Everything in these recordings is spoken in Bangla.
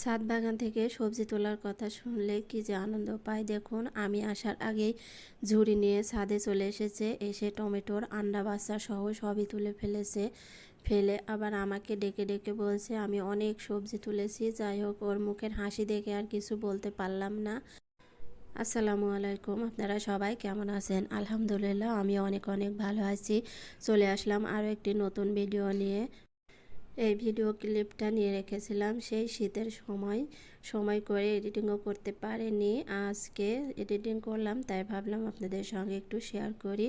ছাদ বাগান থেকে সবজি তোলার কথা শুনলে কি যে আনন্দ পাই। দেখুন, আমি আসার আগেই ঝুড়ি নিয়ে ছাদে চলে এসেছে। এসে টমেটোর আন্ডা বাচ্চা সহ সবই তুলে ফেলেছে। ফেলে আবার আমাকে ডেকে ডেকে বলছে, আমি অনেক সবজি তুলেছি, যাই হোক, ওর মুখের হাসি দেখে আর কিছু বলতে পারলাম না। আসসালামু আলাইকুম, আপনারা সবাই কেমন আছেন? আলহামদুলিল্লাহ, আমি অনেক অনেক ভালো আছি। চলে আসলাম আরও একটি নতুন ভিডিও নিয়ে। এই ভিডিও ক্লিপটা নিয়ে রেখেছিলাম। সেই শীতের সময় সময় করে এডিটিংও করতে পারেনি। আজকে এডিটিং করলাম, তাই ভাবলাম আপনাদের সঙ্গে একটু শেয়ার করি।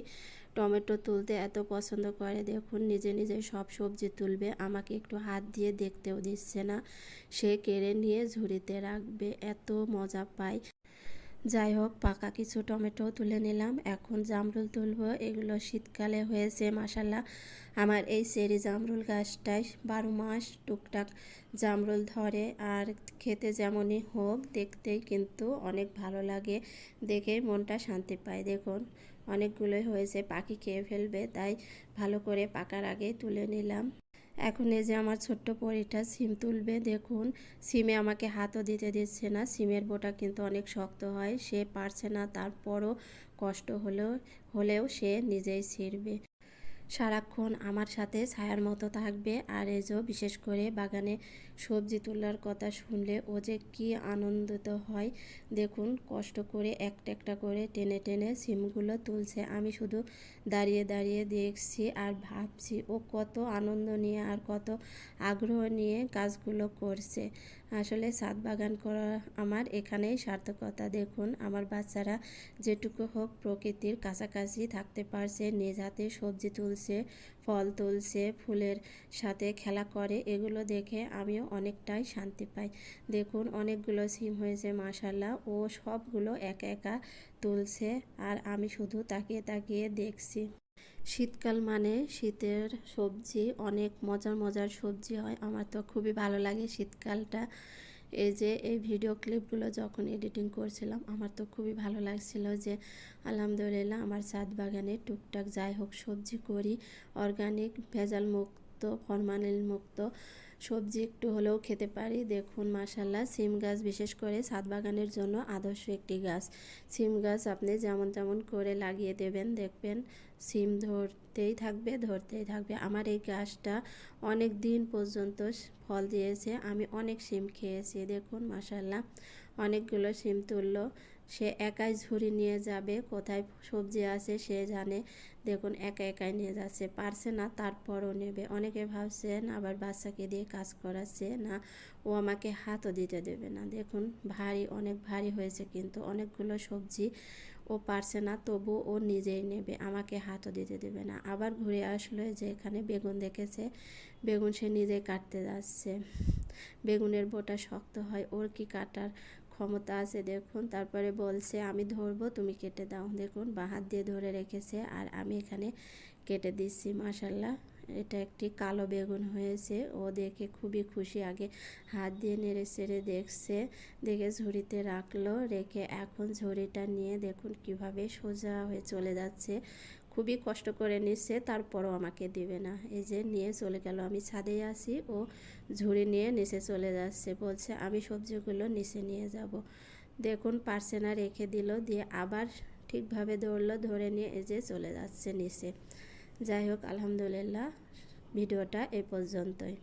টমেটো তুলতে এত পছন্দ করে, দেখুন নিজে নিজে সব সবজি তুলবে, আমাকে একটু হাত দিয়ে দেখতেও দিচ্ছে না। সে কেড়ে নিয়ে ঝুড়িতে রাখবে, এত মজা পায়। যাই হোক, পাকা কিছু টমেটো তুলে নিলাম। এখন জামরুল তুলব। এগুলো শীতকালে হয়েছে মাসাল্লাহ আমার এই চেরি জামরুল গাছটায় বারো মাস টুকটাক জামরুল ধরে আর খেতে যেমনই হোক, দেখতেই কিন্তু অনেক ভালো লাগে। দেখে মনটা শান্তি পায়। দেখুন, অনেকগুলোই হয়েছে, পাখি খেয়ে ফেলবে, তাই ভালো করে পাকার আগে তুলে নিলাম। এখন এই যে আমার ছোট্ট পরিটা, সিম তুলবে, দেখুন। সিমে আমাকে হাতও দিতে দিচ্ছে না। সিমের বোটা কিন্তু অনেক শক্ত হয়, সে পারছে না, তারপরও কষ্ট হলেও হলেও সে নিজেই ছিঁড়বে। সারাক্ষণ আমার সাথে ছায়ার মতো থাকবে। আর এজো বিশেষ করে বাগানে সবজি তোলার কথা শুনলে ও যে কি আনন্দিত হয়। দেখুন, কষ্ট করে একটা একটা করে টেনে টেনে সিমগুলো তুলছে। আমি শুধু দাঁড়িয়ে দাঁড়িয়ে দেখছি আর ভাবছি, ও কত আনন্দ নিয়ে আর কত আগ্রহ নিয়ে কাজগুলো করছে। আসলে ছাদ বাগান করা আমার এখানেই সার্থকতা। দেখুন, আমার বাচ্চারা যেটুকু হোক প্রকৃতির কাছাকাছি থাকতে পারছে, নিজ হাতে সবজি তুলছে। ফল তুলছে, ফুলের সাথে খেলা করে, এগুলো দেখে আমিও অনেকটাই শান্তি পাই। দেখুন, অনেকগুলো সিম হয়েছে মাসাল্লাহ ও সবগুলো একা একা তুলছে আর আমি শুধু তাকিয়ে তাকিয়ে দেখছি। শীতকাল মানে শীতের সবজি, অনেক মজার মজার সবজি হয়। আমার তো খুবই ভালো লাগে শীতকালটা। এই যে, এই ভিডিও ক্লিপগুলো যখন এডিটিং করছিলাম, আমার তো খুবই ভালো লাগছিল যে, আলহামদুলিল্লাহ আমার ছাদ বাগানে টুকটাক যাই হোক সবজি করি অর্গানিক ভেজাল মুক্ত ফরমালিন মুক্ত সবজি একটু হলেও খেতে পারি। দেখুন মাসাল্লাহ সিম গাছ বিশেষ করে ছাদ বাগানের জন্য আদর্শ একটি গাছ। সিম গাছ আপনি যেমন তেমন করে লাগিয়ে দেবেন, দেখবেন সিম ধরতেই থাকবে ধরতেই থাকবে। আমার এই গাছটা অনেক দিন পর্যন্ত ফল দিয়েছে, আমি অনেক সিম খেয়েছি। দেখুন মাসাল্লাহ অনেকগুলো সিম তুললো। সে একাই ঝুড়ি নিয়ে যাবে, কোথায় সবজি আছে সে জানে। দেখুন, একা একাই নিয়ে যাচ্ছে, পারছে না, তারপরও নেবে। অনেকে ভাবছেন আবার বাচ্চাকে দিয়ে কাজ করাচ্ছে, না, ও আমাকে হাতও দিতে দেবে না। দেখুন, ভারী, অনেক ভারী হয়েছে কিন্তু অনেকগুলো সবজি ও পারছে না তবু ও নিজেই নেবে, আমাকে হাতও দিতে দেবে না। আবার ঘুরে আসলো যে এখানে বেগুন দেখেছে, বেগুন সে নিজে কাটতে যাচ্ছে। বেগুনের বোটা শক্ত হয়, ওর কি কাটার ক্ষমতা আছে, দেখুন। তারপরে বলছে, আমি ধরবো, তুমি কেটে দাও। দেখুন, বা হাত দিয়ে ধরে রেখেছে, আর আমি এখানে কেটে দিচ্ছি মাসাল্লাহ এটা একটি কালো বেগুন হয়েছে। ও দেখে খুবই খুশি, আগে হাত দিয়ে নেড়ে চেড়ে দেখছে, দেখে ঝুড়িতে রাখল, রেখে এখন ঝুড়িটা নিয়ে দেখুন কীভাবে সোজা হয়ে চলে যাচ্ছে। খুবই কষ্ট করে নিচ্ছে, তারপরও আমাকে দেবে না। এই যে নিয়ে চলে গেল, আমি ছাদে আসি ও ঝুড়ি নিয়ে নিচে চলে যাচ্ছে, বলছে আমি সবজিগুলো নিচে নিয়ে যাব। দেখুন পারছে না রেখে দিল, দিয়ে আবার ঠিকভাবে দৌড়লো, ধরে নিয়ে এই যে চলে যাচ্ছে নিচে। যাই হোক, আলহামদুলিল্লাহ, ভিডিওটা এ পর্যন্তই।